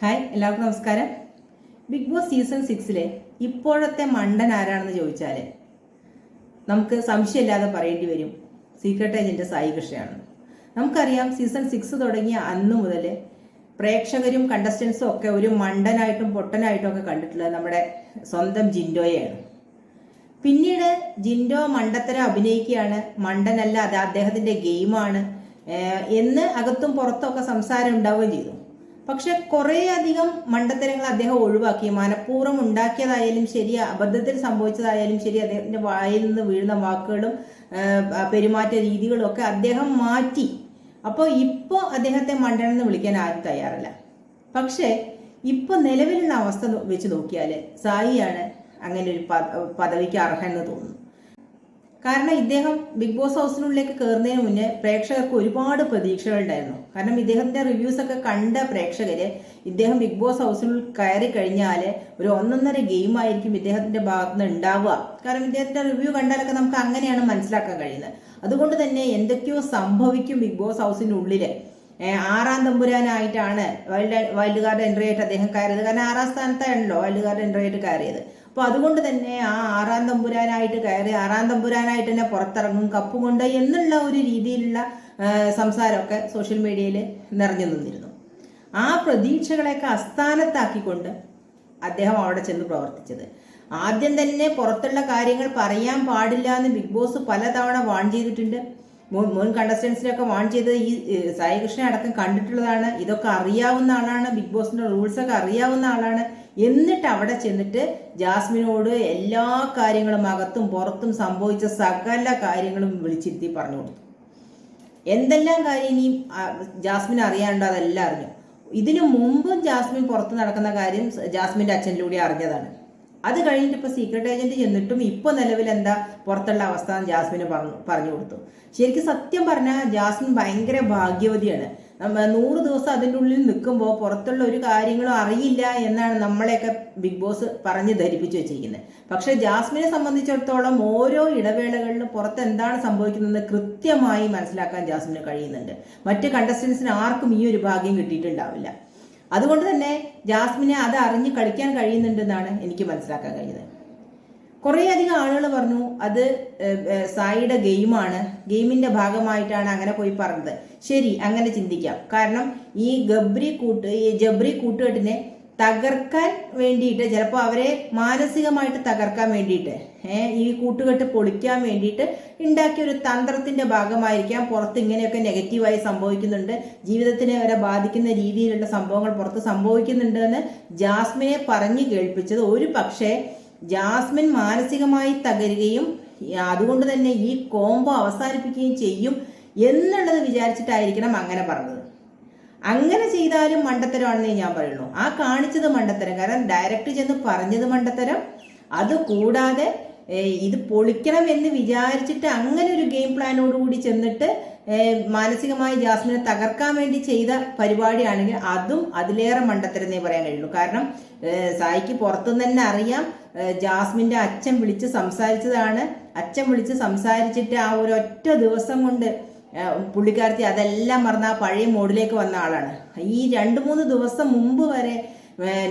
Hi എല്ലാവർക്കും നമസ്കാരം. Big boss season സിക്സിലെ ഇപ്പോഴത്തെ മണ്ടൻ ആരാണെന്ന് ചോദിച്ചാൽ നമുക്ക് സംശയമില്ലാതെ പറയേണ്ടി വരും. സീക്രട്ട് ഏജന്റ് സായി കൃഷ്ണയാണ്. നമുക്കറിയാം സീസൺ സിക്സ് തുടങ്ങിയ അന്ന് മുതൽ പ്രേക്ഷകരും കണ്ടസ്റ്റൻസും ഒക്കെ ഒരു മണ്ടനായിട്ടും പൊട്ടനായിട്ടും ഒക്കെ കണ്ടിട്ടുള്ളത് നമ്മുടെ സ്വന്തം ജിൻഡോയെയാണ്. പിന്നീട് ജിൻഡോ മണ്ടത്തരം അഭിനയിക്കുകയാണ്. മണ്ടനല്ല അത് അദ്ദേഹത്തിന്റെ ഗെയിമാണ്. എന്ന് അകത്തും പുറത്തും ഒക്കെ സംസാരം ഉണ്ടാവുകയും ചെയ്തു. പക്ഷെ കുറേ അധികം മണ്ടത്തരങ്ങൾ അദ്ദേഹം ഒഴിവാക്കി. മനഃപൂർവം ഉണ്ടാക്കിയതായാലും ശരി അബദ്ധത്തിൽ സംഭവിച്ചതായാലും ശരി അദ്ദേഹത്തിന്റെ വായിൽ നിന്ന് വീഴുന്ന വാക്കുകളും പെരുമാറ്റ രീതികളും ഒക്കെ അദ്ദേഹം മാറ്റി. അപ്പോൾ ഇപ്പോൾ അദ്ദേഹത്തെ മണ്ടനെന്ന് വിളിക്കാൻ ആരും തയ്യാറല്ല. പക്ഷേ ഇപ്പൊ നിലവിലുള്ള അവസ്ഥ വെച്ച് നോക്കിയാൽ സായിയാണ് അങ്ങനെ ഒരു പദവിക്ക് അർഹൻ എന്ന് തോന്നുന്നു. കാരണം ഇദ്ദേഹം ബിഗ് ബോസ് ഹൗസിനുള്ളിലേക്ക് കയറുന്നതിന് മുന്നേ പ്രേക്ഷകർക്ക് ഒരുപാട് പ്രതീക്ഷകളുണ്ടായിരുന്നു കാരണം ഇദ്ദേഹത്തിന്റെ റിവ്യൂസ് ഒക്കെ കണ്ട പ്രേക്ഷകര് ഇദ്ദേഹം ബിഗ് ബോസ് ഹൗസിൽ കയറി കഴിഞ്ഞാൽ ഒരു ഒന്നൊന്നര ഗെയിം ആയിരിക്കും ഇദ്ദേഹത്തിന്റെ ഭാഗത്ത് നിന്ന് ഉണ്ടാവുക. കാരണം ഇദ്ദേഹത്തിന്റെ റിവ്യൂ കണ്ടാലൊക്കെ നമുക്ക് അങ്ങനെയാണ് മനസ്സിലാക്കാൻ കഴിയുന്നത്. അതുകൊണ്ട് തന്നെ എന്തൊക്കെയോ സംഭവിക്കും ബിഗ് ബോസ് ഹൗസിനുള്ളിൽ ആറാം തമ്പുരാനായിട്ടാണ് വൈൽഡ് വൈൽഡ് കാർഡ് എൻട്രി ആയിട്ട് അദ്ദേഹം കയറിയത്. കാരണം ആറാം സ്ഥാനത്താണല്ലോ വൈൽഡ് കാർഡ് എൻട്രി ആയിട്ട് കയറിയത്. അപ്പൊ അതുകൊണ്ട് തന്നെ ആ ആറാം തമ്പുരാനായിട്ട് കയറി ആറാം തമ്പുരാനായിട്ട് തന്നെ പുറത്തിറങ്ങും കപ്പ് കൊണ്ട് എന്നുള്ള ഒരു രീതിയിലുള്ള സംസാരമൊക്കെ സോഷ്യൽ മീഡിയയിൽ നിറഞ്ഞു നിന്നിരുന്നു. ആ പ്രതീക്ഷകളെയൊക്കെ അസ്ഥാനത്താക്കിക്കൊണ്ട് അദ്ദേഹം അവിടെ ചെന്ന് പ്രവർത്തിച്ചത്. ആദ്യം തന്നെ പുറത്തുള്ള കാര്യങ്ങൾ പറയാൻ പാടില്ല എന്ന് ബിഗ് ബോസ് പലതവണ വാൺ ചെയ്തിട്ടുണ്ട്. മുൻ കണ്ടസ്റ്റൻസിനൊക്കെ വാൺ ചെയ്തത് ഈ സായി സായികൃഷ്ണൻ അടക്കം കണ്ടിട്ടുള്ളതാണ്. ഇതൊക്കെ അറിയാവുന്ന ആളാണ്. ബിഗ് ബോസിന്റെ റൂൾസ് ഒക്കെ അറിയാവുന്ന ആളാണ്. എന്നിട്ട് അവിടെ ചെന്നിട്ട് ജാസ്മിനോട് എല്ലാ കാര്യങ്ങളും അകത്തും പുറത്തും സംഭവിച്ച സകല കാര്യങ്ങളും വിളിച്ചിരുത്തി പറഞ്ഞു കൊടുത്തു. എന്തെല്ലാം കാര്യം ഇനിയും ജാസ്മിൻ അറിയാണ്ടോ അതെല്ലാം അറിഞ്ഞു. ഇതിനു മുമ്പും ജാസ്മിൻ പുറത്ത് നടക്കുന്ന കാര്യം ജാസ്മിന്റെ അച്ഛനിലൂടെ അറിഞ്ഞതാണ്. അത് കഴിഞ്ഞിട്ട് ഇപ്പൊ സീക്രട്ട് ഏജന്റ് ചെന്നിട്ടും ഇപ്പൊ നിലവിൽ എന്താ പുറത്തുള്ള അവസ്ഥ എന്ന് ജാസ്മിന് പറഞ്ഞു പറഞ്ഞു കൊടുത്തു. ശരിക്കും സത്യം പറഞ്ഞാൽ ജാസ്മിൻ ഭയങ്കര ഭാഗ്യവതിയാണ്. നമ്മ നൂറ് ദിവസം അതിന്റെ ഉള്ളിൽ നിൽക്കുമ്പോൾ പുറത്തുള്ള ഒരു കാര്യങ്ങളും അറിയില്ല എന്നാണ് നമ്മളെയൊക്കെ ബിഗ് ബോസ് പറഞ്ഞ് ധരിപ്പിച്ചു വെച്ചിരിക്കുന്നത് പക്ഷെ ജാസ്മിനെ സംബന്ധിച്ചിടത്തോളം ഓരോ ഇടവേളകളിലും പുറത്ത് എന്താണ് സംഭവിക്കുന്നത് കൃത്യമായി മനസ്സിലാക്കാൻ ജാസ്മിന് കഴിയുന്നുണ്ട്. മറ്റ് കണ്ടസ്റ്റൻസിന് ആർക്കും ഈ ഒരു ഭാഗ്യം കിട്ടിയിട്ടുണ്ടാവില്ല. അതുകൊണ്ട് തന്നെ ജാസ്മിനെ അത് അറിഞ്ഞ് കളിക്കാൻ കഴിയുന്നുണ്ടെന്നാണ് എനിക്ക് മനസ്സിലാക്കാൻ കഴിഞ്ഞത് കുറേയധികം ആളുകൾ പറഞ്ഞു അത് സായിയുടെ ഗെയിമാണ് ഗെയിമിന്റെ ഭാഗമായിട്ടാണ് അങ്ങനെ പോയി പറഞ്ഞത്. ശരി അങ്ങനെ ചിന്തിക്കാം. കാരണം ഈ ഗബ്രി കൂട്ട് ഈ ജബ്രി കൂട്ടുകെട്ടിനെ തകർക്കാൻ വേണ്ടിയിട്ട് ചിലപ്പോൾ അവരെ മാനസികമായിട്ട് തകർക്കാൻ വേണ്ടിയിട്ട് ഈ കൂട്ടുകെട്ട് പൊളിക്കാൻ വേണ്ടിയിട്ട് ഉണ്ടാക്കിയ ഒരു തന്ത്രത്തിന്റെ ഭാഗമായിരിക്കാം പുറത്ത് ഇങ്ങനെയൊക്കെ നെഗറ്റീവായി സംഭവിക്കുന്നുണ്ട്. ജീവിതത്തിനെ വരെ ബാധിക്കുന്ന രീതിയിലുള്ള സംഭവങ്ങൾ പുറത്ത് സംഭവിക്കുന്നുണ്ട് എന്ന് ജാസ്മിനെ പറഞ്ഞു കേൾപ്പിച്ചത് ഒരു പക്ഷേ ജാസ്മിൻ മാനസികമായി തകരുകയും അതുകൊണ്ട് തന്നെ ഈ കോംബോ അവസാനിപ്പിക്കുകയും ചെയ്യും എന്നുള്ളത് വിചാരിച്ചിട്ടായിരിക്കണം അങ്ങനെ പറഞ്ഞത്. അങ്ങനെ ചെയ്താലും മണ്ടത്തരമാണെന്നേ ഞാൻ പറയുള്ളൂ. ആ കാണിച്ചത് മണ്ടത്തരം. കാരണം ഡയറക്റ്റ് ചെന്ന് പറഞ്ഞത് മണ്ടത്തരം. അത് കൂടാതെ ഇത് പൊളിക്കണം എന്ന് വിചാരിച്ചിട്ട് അങ്ങനെ ഒരു ഗെയിം പ്ലാനോട് കൂടി ചെന്നിട്ട് മാനസികമായി ജാസ്മിനെ തകർക്കാൻ വേണ്ടി ചെയ്ത പരിപാടിയാണെങ്കിൽ അതും അതിലേറെ മണ്ടത്തരെന്നേ പറയാൻ കഴിയുള്ളൂ. കാരണം സായിക്ക് പുറത്തുനിന്ന് തന്നെ അറിയാം ജാസ്മിന്റെ അച്ഛൻ വിളിച്ച് സംസാരിച്ചതാണ്. അച്ഛൻ വിളിച്ച് സംസാരിച്ചിട്ട് ആ ഒരു ഒറ്റ ദിവസം കൊണ്ട് പുള്ളിക്കാരത്തി അതെല്ലാം മറന്ന് ആ പഴയ മോഡിലേക്ക് വന്ന ആളാണ്. ഈ രണ്ട് മൂന്ന് ദിവസം മുമ്പ് വരെ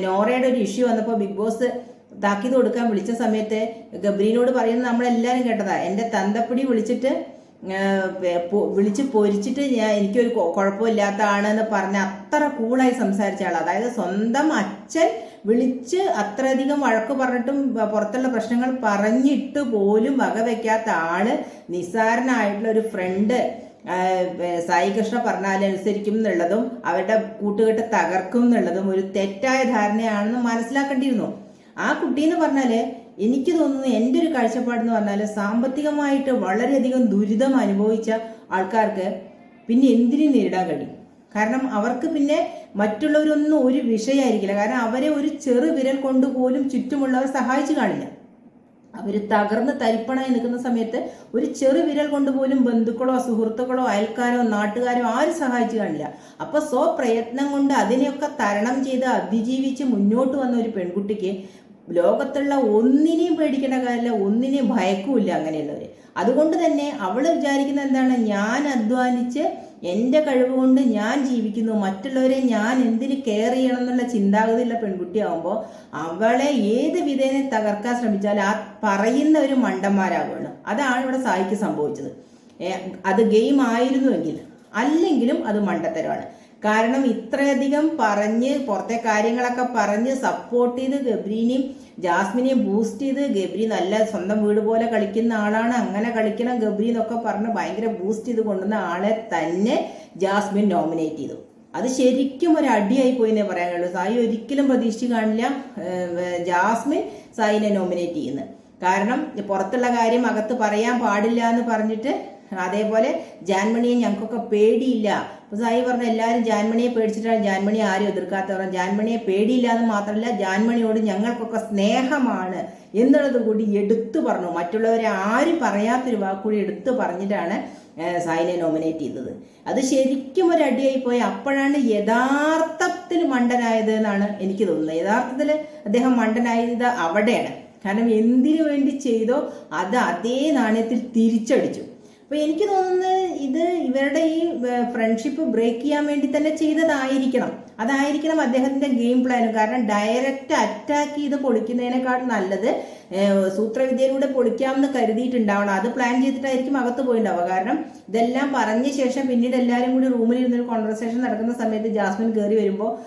നോറയുടെ ഒരു ഇഷ്യൂ വന്നപ്പോൾ ബിഗ് ബോസ് താക്കീത് കൊടുക്കാൻ വിളിച്ച സമയത്ത് ഗബ്രീനോട് പറയുന്നത് നമ്മളെല്ലാവരും കേട്ടതാ. എന്റെ തന്തപ്പിടി വിളിച്ചിട്ട് വിളിച്ച് പൊരിച്ചിട്ട് ഞാൻ എനിക്കൊരു കുഴപ്പമില്ലാത്ത ആണെന്ന് പറഞ്ഞ് അത്ര കൂളായി സംസാരിച്ച ആൾ അതായത് സ്വന്തം അച്ഛൻ വിളിച്ച് അത്രയധികം വഴക്ക് പറഞ്ഞിട്ടും പുറത്തുള്ള പ്രശ്നങ്ങൾ പറഞ്ഞിട്ട് പോലും വകവെക്കാത്ത ആൾ നിസ്സാരനായിട്ടുള്ള ഒരു ഫ്രണ്ട് സായി കൃഷ്ണ പറഞ്ഞാലനുസരിക്കും എന്നുള്ളതും അവരുടെ കൂട്ടുകെട്ട് തകർക്കും എന്നുള്ളതും ഒരു തെറ്റായ ധാരണയാണെന്ന് മനസ്സിലാക്കേണ്ടിയിരുന്നു. ആ കുട്ടി എന്ന് പറഞ്ഞാൽ എനിക്ക് തോന്നുന്നു എന്റെ ഒരു കാഴ്ചപ്പാടെന്ന് പറഞ്ഞാൽ സാമ്പത്തികമായിട്ട് വളരെയധികം ദുരിതം അനുഭവിച്ച ആൾക്കാർക്ക് പിന്നെ എന്തിനു നേരിടാൻ കഴിയും. കാരണം അവർക്ക് പിന്നെ മറ്റുള്ളവരൊന്നും ഒരു വിഷയമായിരിക്കില്ല കാരണം അവരെ ഒരു ചെറു വിരൽ കൊണ്ട് പോലും ചുറ്റുമുള്ളവർ സഹായിച്ചു കാണില്ല. അവർ തകർന്ന് തരിപ്പണായി നിൽക്കുന്ന സമയത്ത് ഒരു ചെറു വിരൽ കൊണ്ട് പോലും ബന്ധുക്കളോ സുഹൃത്തുക്കളോ അയൽക്കാരോ നാട്ടുകാരോ ആരും സഹായിച്ചു കാണില്ല. അപ്പൊ സ്വപ്രയത്നം കൊണ്ട് അതിനെയൊക്കെ തരണം ചെയ്ത് അതിജീവിച്ച് മുന്നോട്ട് വന്ന ഒരു പെൺകുട്ടിക്ക് ലോകത്തുള്ള ഒന്നിനെയും പേടിക്കേണ്ട കാര്യമില്ല ഒന്നിനെയും ഭയക്കുമില്ല അങ്ങനെയുള്ളവർ അതുകൊണ്ട് തന്നെ അവൾ വിചാരിക്കുന്ന എന്താണ്? ഞാൻ അധ്വാനിച്ച് എന്റെ കഴിവ് കൊണ്ട് ഞാൻ ജീവിക്കുന്നു മറ്റുള്ളവരെ ഞാൻ എന്തിന് കെയർ ചെയ്യണം എന്നുള്ള ചിന്താഗതിയുള്ള പെൺകുട്ടിയാകുമ്പോൾ അവളെ ഏത് വിധേനെ തകർക്കാൻ ശ്രമിച്ചാൽ ആ പറയുന്ന ഒരു മണ്ടന്മാരാകുള്ളൂ അതാണ് ഇവിടെ സായിക്ക് സംഭവിച്ചത്. അത് ഗെയിം ആയിരുന്നുവെങ്കിൽ അല്ലെങ്കിലും അത് മണ്ടത്തരമാണ്. കാരണം ഇത്രയധികം പറഞ്ഞ് പുറത്തെ കാര്യങ്ങളൊക്കെ പറഞ്ഞ് സപ്പോർട്ട് ചെയ്ത് ഗബ്രീനെയും ജാസ്മിനെയും ബൂസ്റ്റ് ചെയ്ത് ഗബ്രി നല്ല സ്വന്തം വീട് പോലെ കളിക്കുന്ന ആളാണ്. അങ്ങനെ കളിക്കണം ഗബ്രി എന്നൊക്കെ പറഞ്ഞ് ഭയങ്കര ബൂസ്റ്റ് ചെയ്ത് കൊണ്ടുവന്ന ആളെ തന്നെ ജാസ്മിൻ നോമിനേറ്റ് ചെയ്തു. അത് ശരിക്കും ഒരു അടിയായി പോയി എന്നേ പറയാൻ കഴിയുള്ളൂ സായി ഒരിക്കലും പ്രതീക്ഷിച്ച് കാണില്ല. ജാസ്മിൻ സായിനെ നോമിനേറ്റ് ചെയ്യുന്നത് കാരണം പുറത്തുള്ള കാര്യം അകത്ത് പറയാൻ പാടില്ല എന്ന് പറഞ്ഞിട്ട് അതേപോലെ ജാൻമണിയെ ഞങ്ങൾക്കൊക്കെ പേടിയില്ല. അപ്പൊ സായി പറഞ്ഞ എല്ലാവരും ജാൻമണിയെ പേടിച്ചിട്ടാണ് ജാൻമണി ആരും എതിർക്കാത്തവർ ജാൻമണിയെ പേടിയില്ല എന്ന് മാത്രമല്ല ജാൻമണിയോട് ഞങ്ങൾക്കൊക്കെ സ്നേഹമാണ് എന്നുള്ളത് കൂടി എടുത്തു പറഞ്ഞു. മറ്റുള്ളവരെ ആരും പറയാത്തൊരു വാക്കുകൂടി എടുത്തു പറഞ്ഞിട്ടാണ് സായിനെ നോമിനേറ്റ് ചെയ്തത്. അത് ശരിക്കും ഒരു അടിയായി പോയി. അപ്പോഴാണ് യഥാർത്ഥത്തിൽ മണ്ടനായത് എന്നാണ് എനിക്ക് തോന്നുന്നത്. യഥാർത്ഥത്തിൽ അദ്ദേഹം മണ്ടനായത് അവിടെയാണ്. കാരണം എന്തിനു വേണ്ടി ചെയ്തോ അത് അതേ നാണയത്തിൽ തിരിച്ചടിച്ചു. അപ്പൊ എനിക്ക് തോന്നുന്നത് ഇത് ഇവരുടെ ഈ ഫ്രണ്ട്ഷിപ്പ് ബ്രേക്ക് ചെയ്യാൻ വേണ്ടി തന്നെ ചെയ്തതായിരിക്കണം. അതായിരിക്കണം അദ്ദേഹത്തിന്റെ ഗെയിം പ്ലാനും കാരണം ഡയറക്റ്റ് അറ്റാക്ക് ചെയ്ത് പൊളിക്കുന്നതിനേക്കാൾ നല്ലത് സൂത്രവിദ്യയിലൂടെ പൊളിക്കാമെന്ന് കരുതിയിട്ടുണ്ടാവണം. അത് പ്ലാൻ ചെയ്തിട്ടായിരിക്കും അകത്ത് പോയിണ്ടാവുക. കാരണം ഇതെല്ലാം പറഞ്ഞ ശേഷം പിന്നീട് എല്ലാവരും കൂടി റൂമിൽ ഇരുന്നൊരു കോൺവെർസേഷൻ നടക്കുന്ന സമയത്ത് ജാസ്മിൻ കയറി വരുമ്പോൾ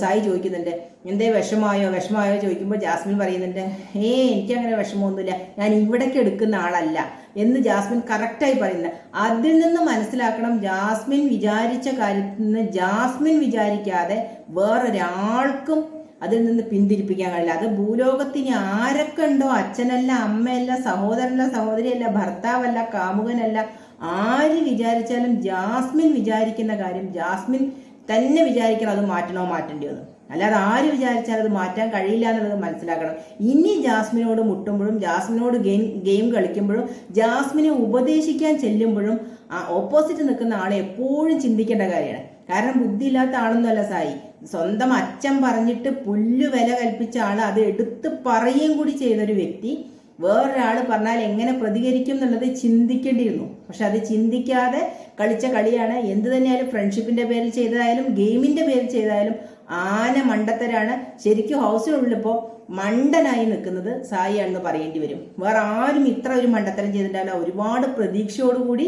സായി ചോദിക്കുന്നുണ്ട് എന്തേ വിഷമായോ? വിഷമായോ? ചോദിക്കുമ്പോൾ ജാസ്മിൻ പറയുന്നുണ്ട് ഏ എനിക്കങ്ങനെ വിഷമമൊന്നുമില്ല. ഞാൻ ഇവിടേക്ക് എടുക്കുന്ന ആളല്ല. എന്ന് ജാസ്മിൻ കറക്റ്റായി പറയുന്നത് അതിൽ നിന്ന് മനസ്സിലാക്കണം ജാസ്മിൻ വിചാരിച്ച കാര്യത്തിൽ നിന്ന് ജാസ്മിൻ വിചാരിക്കാതെ വേറൊരാൾക്കും അതിൽ നിന്ന് പിന്തിരിപ്പിക്കാൻ കഴിയില്ല. അത് ഭൂലോകത്തിന് ആരൊക്കെ ഉണ്ടോ അച്ഛനല്ല അമ്മയല്ല സഹോദരനല്ല സഹോദരിയല്ല ഭർത്താവല്ല കാമുകനല്ല. ആര് വിചാരിച്ചാലും ജാസ്മിൻ വിചാരിക്കുന്ന കാര്യം ജാസ്മിൻ തന്നെ വിചാരിക്കണം അത് മാറ്റണോ മാറ്റേണ്ടിയോ എന്ന് അല്ലാതെ ആര് വിചാരിച്ചാലും അത് മാറ്റാൻ കഴിയില്ല എന്നുള്ളത് മനസ്സിലാക്കണം. ഇനി ജാസ്മിനോട് മുട്ടുമ്പോഴും ജാസ്മിനോട് ഗെയിം ഗെയിം കളിക്കുമ്പോഴും ജാസ്മിനെ ഉപദേശിക്കാൻ ചെല്ലുമ്പോഴും ആ ഓപ്പോസിറ്റ് നിൽക്കുന്ന ആളെ എപ്പോഴും ചിന്തിക്കേണ്ട കാര്യമാണ്. കാരണം ബുദ്ധി ബുദ്ധിയില്ലാത്ത ആളൊന്നുമല്ല സായി. സ്വന്തം അച്ഛൻ പറഞ്ഞിട്ട് പുല്ല് വില കൽപ്പിച്ച ആൾ അത് എടുത്ത് പറയുകയും കൂടി ചെയ്തൊരു വ്യക്തി വേറൊരാൾ പറഞ്ഞാൽ എങ്ങനെ പ്രതികരിക്കും എന്നുള്ളത് ചിന്തിക്കേണ്ടിയിരുന്നു. പക്ഷെ അത് ചിന്തിക്കാതെ കളിച്ച കളിയാണ്. എന്ത് തന്നെയായാലും ഫ്രണ്ട്ഷിപ്പിന്റെ പേരിൽ ചെയ്തതായാലും ഗെയിമിന്റെ പേരിൽ ചെയ്തായാലും ആന മണ്ടത്തരാണ്. ശരിക്കും ഹൗസിനുള്ളിലിപ്പോൾ മണ്ടനായി നിൽക്കുന്നത് സായിയാണെന്ന് പറയേണ്ടി വരും. വേറെ ആരും ഇത്ര ഒരു മണ്ടത്തരം ചെയ്തിട്ടില്ല. ഒരുപാട് പ്രതീക്ഷയോടുകൂടി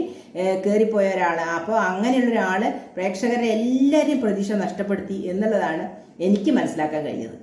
കയറിപ്പോയ ഒരാളാണ് അപ്പോൾ അങ്ങനെയുള്ള ഒരാൾ പ്രേക്ഷകരെ എല്ലാവരെയും പ്രതീക്ഷ നഷ്ടപ്പെടുത്തി എന്നുള്ളതാണ് എനിക്ക് മനസ്സിലാക്കാൻ കഴിഞ്ഞത്.